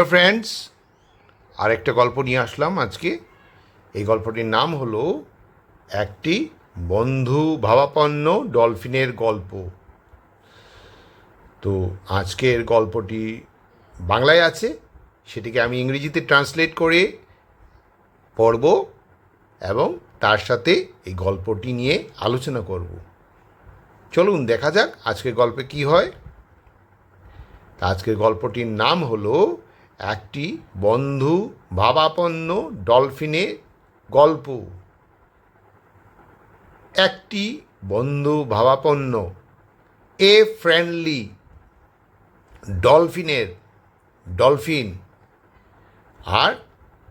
Hello friends, আরেকটা গল্প নিয়ে আসলাম আজকে। এই গল্পটির নাম হলো একটি বন্ধু ভাবাপন্ন ডলফিনের গল্প। তো আজকের গল্পটি বাংলায় আছে, সেটিকে আমি ইংরেজিতে ট্রান্সলেট করে পড়ব এবং তার সাথে এই গল্পটি নিয়ে আলোচনা করব। চলুন দেখা যাক আজকের গল্পে কি হয়। আজকের গল্পটির নাম হলো একটি বন্ধু ভাবাপন্ন ডলফিনের গল্প। একটি বন্ধু ভাবাপন্ন, এ ফ্রেন্ডলি ডলফিনের ডলফিন। আর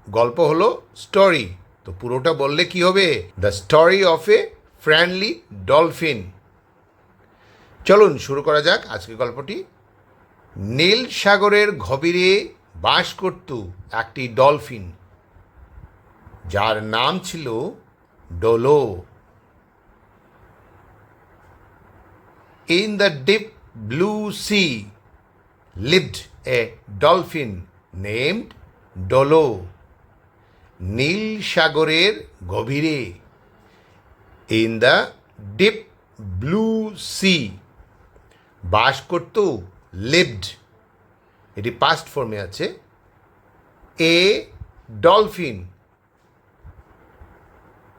গল্প হলো স্টোরি, তো পুরোটা বললে কি হবে? The story of a friendly dolphin. চলুন শুরু করা যাক আজকের গল্পটি। নীল সাগরের গভীরে বাস করত একটি ডলফিন, যার নাম ছিল Dolo. In the deep blue sea lived a dolphin named Dolo নীল সাগরের গভীরে। In the deep blue sea বাস করত লিভড এটি পাস্ট ফর্মে আছে এ ডলফিন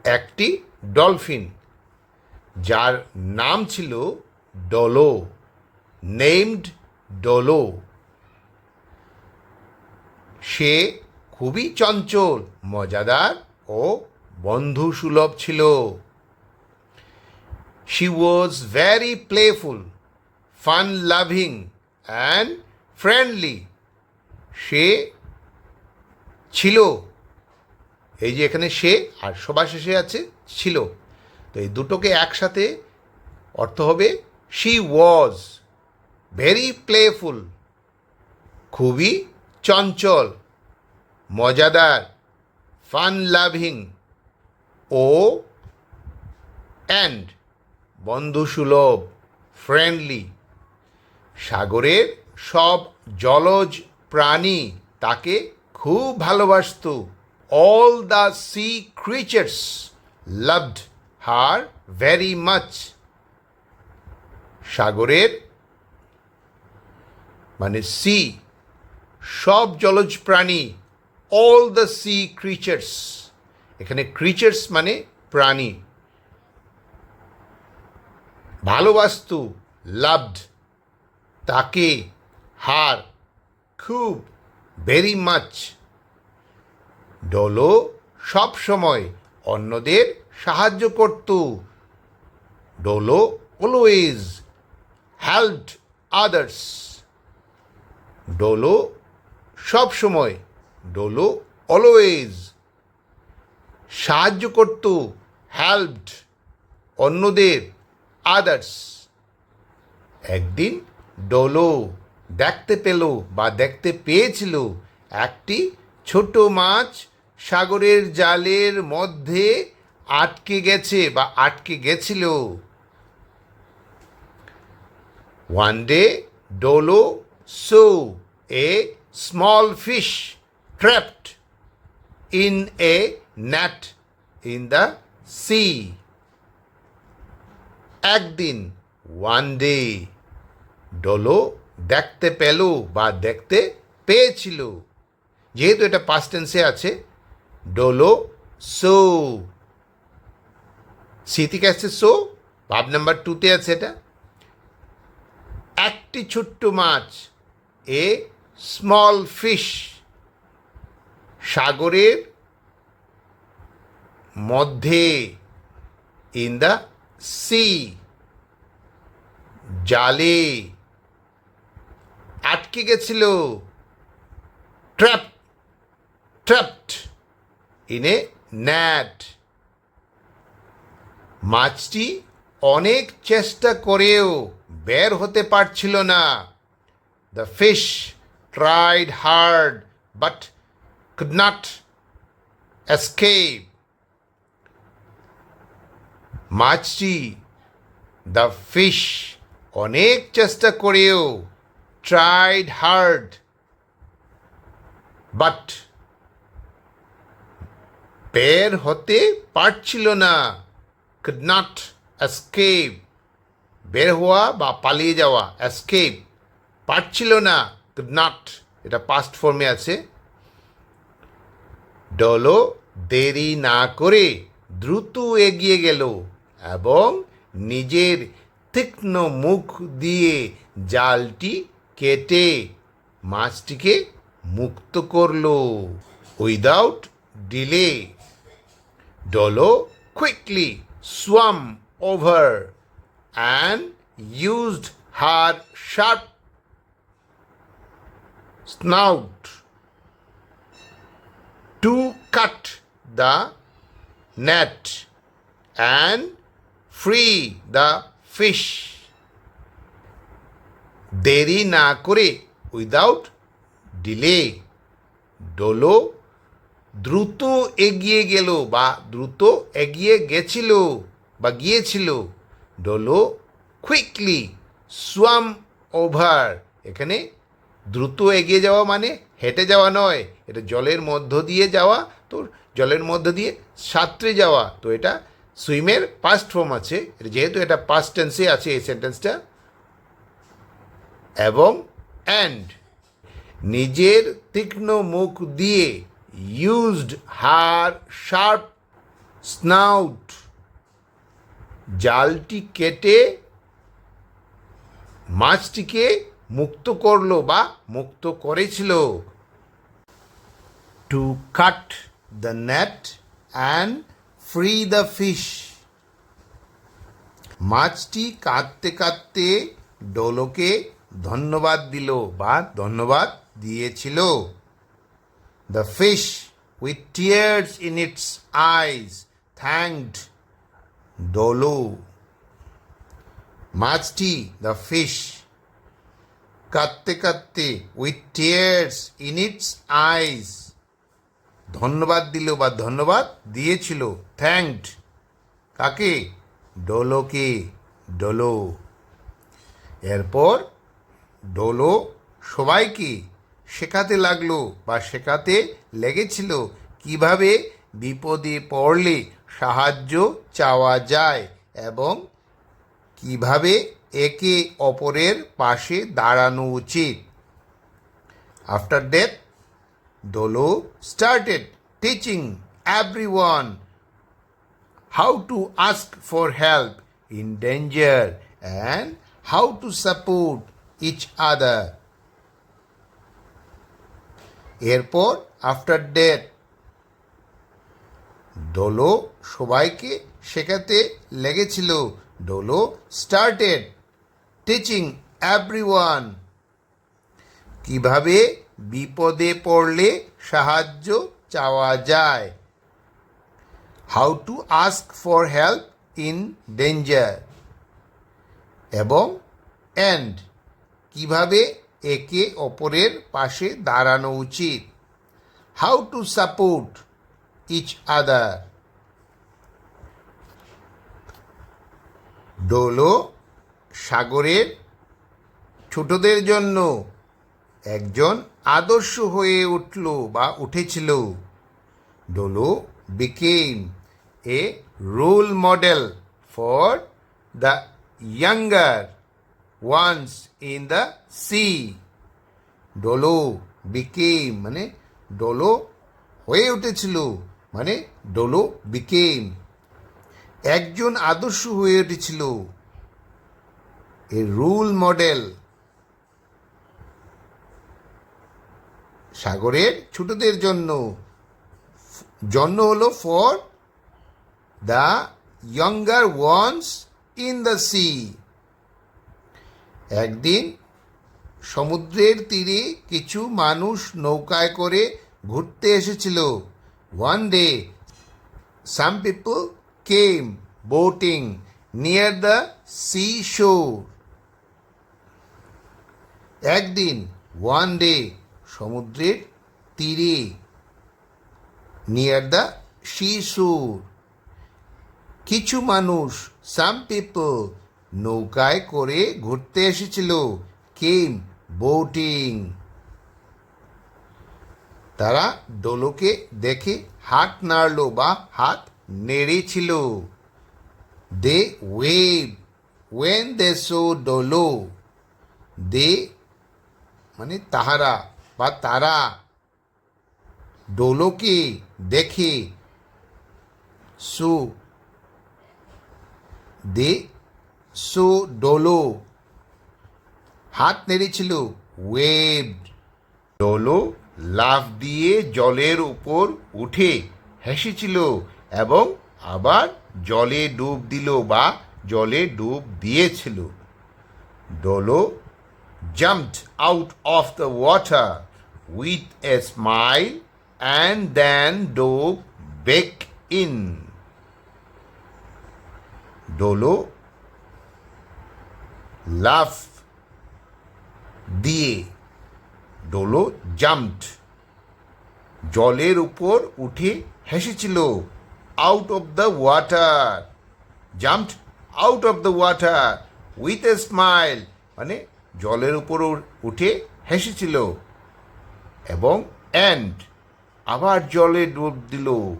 একটি ডলফিন যার নাম ছিল ডলো নেমড ডলো সে খুবই চঞ্চল, মজাদার ও বন্ধুসুলভ ছিল। She was very playful fun loving and friendly সে ছিল। এই যে এখানে সে আর সবার শেষে আছে, ছিল। তো এই দুটোকে একসাথে অর্থ হবে শি ওয়াজ ভেরি প্লেফুল খুবই চঞ্চল, মজাদার ফান লাভিং ও অ্যান্ড বন্ধুসুলভ ফ্রেন্ডলি সাগরের সব জলজ প্রাণী তাকে খুব ভালোবাসত। All the sea creatures loved her very much সাগরের মানে সি সব জলজ প্রাণী অল দ্য সি ক্রিচার্স এখানে ক্রিচার্স মানে প্রাণী। ভালোবাস্তু লাভড তাকে হার খুব ভেরি মাচ ডোলো সব সময় অন্যদের সাহায্য করত। Dolo always helped others Dolo সব সময়, ডোলো অলওয়েজ সাহায্য করত হেল্পড অন্যদের আদার্স একদিন ডোলো দেখতে পেল বা দেখতে পেয়েছিল একটি ছোট মাছ সাগরের জালের মধ্যে আটকে গেছে বা আটকে গেছিল। One day Dolo saw a small fish trapped in a net in the sea একদিন ওয়ান ডে ডোলো দেখতে পেল বা দেখতে পেয়েছিল। যেহেতু এটা পাস্ট টেন্সে আছে, ডোলো সো। সি আসছে সো, ভাব নাম্বার টুতে আছে এটা। একটি ছোট্ট মাছ, এ স্মল ফিশ সাগরের মধ্যে ইন দ্য সি জালে। আটকে গেছিল। Trap trapped in a net মাছটি অনেক চেষ্টা করেও বের হতে পারছিল না। The fish tried hard but could not escape মাছটি দ্য ফিশ অনেক চেষ্টা করেও ট্রাইড হার্ড বাট বের হতে পারছিল না, could not escape. বের হওয়া বা পালিয়ে যাওয়া, escape পারছিল না, could not, এটা পাস্ট ফর্মে আছে। ডলো দেরি না করে দ্রুত এগিয়ে গেল এবং নিজের তীক্ষ্ণ মুখ দিয়ে জালটি কেটে মাছটিকে মুক্ত করল without delay Dolo quickly swam over and used her sharp snout to cut the net and free the fish. দেরি না করে উইদাউট ডিলে ডোলো দ্রুত এগিয়ে গেল বা দ্রুত এগিয়ে গেছিল বা গিয়েছিল ডোলো কুইকলি সোয়াম ওভার এখানে দ্রুত এগিয়ে যাওয়া মানে হেঁটে যাওয়া নয়, এটা জলের মধ্য দিয়ে যাওয়া, তো জলের মধ্য দিয়ে সাঁতরে যাওয়া, তো এটা সুইমের পাস্ট ফর্ম আছে যেহেতু এটা পাস্ট টেন্সে আছে, এই সেন্টেন্সটা এবং অ্যান্ড নিজের তীক্ষ্ণ মুখ দিয়ে ইউজড হার শার্প স্নাউট জালটি কেটে মাছটিকে মুক্ত করল বা মুক্ত করেছিল। To cut the net and free the fish মাছটি কাঁদতে কাঁদতে ডোলোকে ধন্যবাদ দিল বা ধন্যবাদ দিয়েছিল। The fish with tears in its eyes thanked Dolo মাছটি দ্য ফিশ কাঁদতে কাঁদতে with tears in its eyes ধন্যবাদ দিল বা ধন্যবাদ দিয়েছিল থ্যাংকড কাকে? ডোলোকে ডোলো এরপর ডোলো সবাইকে শেখাতে লাগল বা শেখাতে লেগেছিল। কীভাবে বিপদে পড়লে সাহায্য চাওয়া যায় এবং কীভাবে একে অপরের পাশে দাঁড়ানো উচিত। After death Dolo started teaching every one how to ask for help in danger and how to support each other. এরপর আফটার ডেথ ডোলো সবাইকে শেখাতে লেগেছিল। ডোলো স্টার্টেড টিচিং এভরিওয়ান কীভাবে বিপদে পড়লে সাহায্য চাওয়া যায়? How to ask for help in danger এবং অ্যান্ড কীভাবে একে অপরের পাশে দাঁড়ানো উচিত? How to support each other Dolo সাগরের ছোটদের জন্য। একজন আদর্শ হয়ে উঠল বা উঠেছিল। Dolo became a role model for the younger ones in the sea. Dolo became মানে ডোলো হয়ে উঠেছিল মানে ডোলো বিকেম একজন আদর্শ হয়ে উঠেছিল এ রুল মডেল সাগরের ছোটদের জন্য। জন্য হলো for the younger ones in the sea একদিন সমুদ্রের তীরে কিছু মানুষ নৌকায় করে ঘুরতে এসেছিল। One day some people came boating near the sea shore একদিন ওয়ান ডে সমুদ্রের তীরে নিয়ার দ্য সি শিশুর কিছু মানুষ সাম পিপল নৌকায় করে ঘুরতে এসেছিল। Came, boating. তারা ডোলোকে দেখে হাত নাড়লো বা হাত নেড়েছিল। They wave, when they saw Dolo. They মানে তাহারা বা তারা। ডোলোকে দেখে সো দে সো ডোলো হাত নেড়েছিল ওয়েভ ডোলো লাফ দিয়ে জলের উপর উঠে হেসেছিল এবং আবার জলে ডুব দিল বা জলে ডুব দিয়েছিল। Dolo jumped out of the water with a smile and then dove back in Dolo লাফ দিয়ে ডোলো জাম্পড। জলের উপর উঠে হেসেছিল out of the water jumped out of the water with a smile মানে জলের উপর উঠে হেসেছিল। এবং অ্যান্ড আবার জলে ডুব দিল।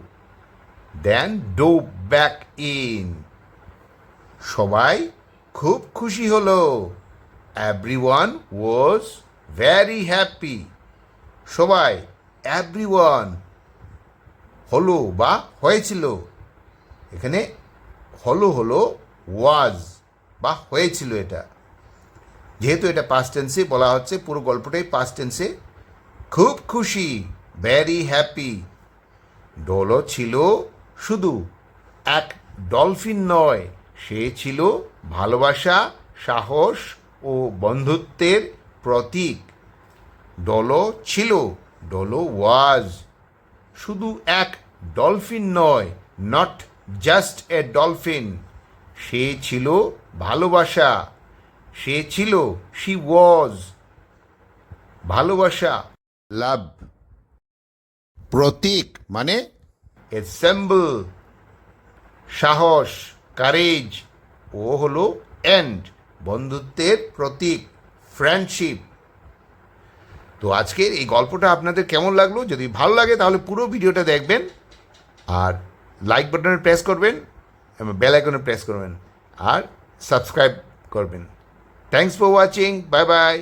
দেন ডোব ব্যাক ইন সবাই খুব খুশি হলো। Every one was very happy সবাই এভরি ওয়ান হলো বা হয়েছিল। এখানে হলো হলো ওয়াজ বা হয়েছিল এটা। যেহেতু এটা পাস্ট টেন্সে বলা হচ্ছে, পুরো গল্পটাই পাস্ট টেন্সে খুব খুশি ভ্যারি হ্যাপি ডোলো ছিল শুধু, এক ডলফিন নয়, সে ছিল ভালোবাসা, সাহস ও বন্ধুত্বের প্রতীক। ডলো ছিল, ডলো ওয়াজ। শুধু এক ডলফিন নয়, নট জাস্ট এ ডলফিন। সে ছিল ভালোবাসা। সে ছিল, শি ওয়াজ। ভালোবাসা, লাভ। প্রতীক মানে এ সিম্বল সাহস, কারেজ। ও হলো অ্যান্ড বন্ধুত্বের প্রতীক ফ্রেন্ডশিপ তো আজকের এই গল্পটা আপনাদের কেমন লাগল? যদি ভালো লাগে তাহলে পুরো ভিডিওটা দেখবেন আর লাইক বাটনে প্রেস করবেন এবং বেল আইকনে প্রেস করবেন আর সাবস্ক্রাইব করবেন। Thanks for watching bye bye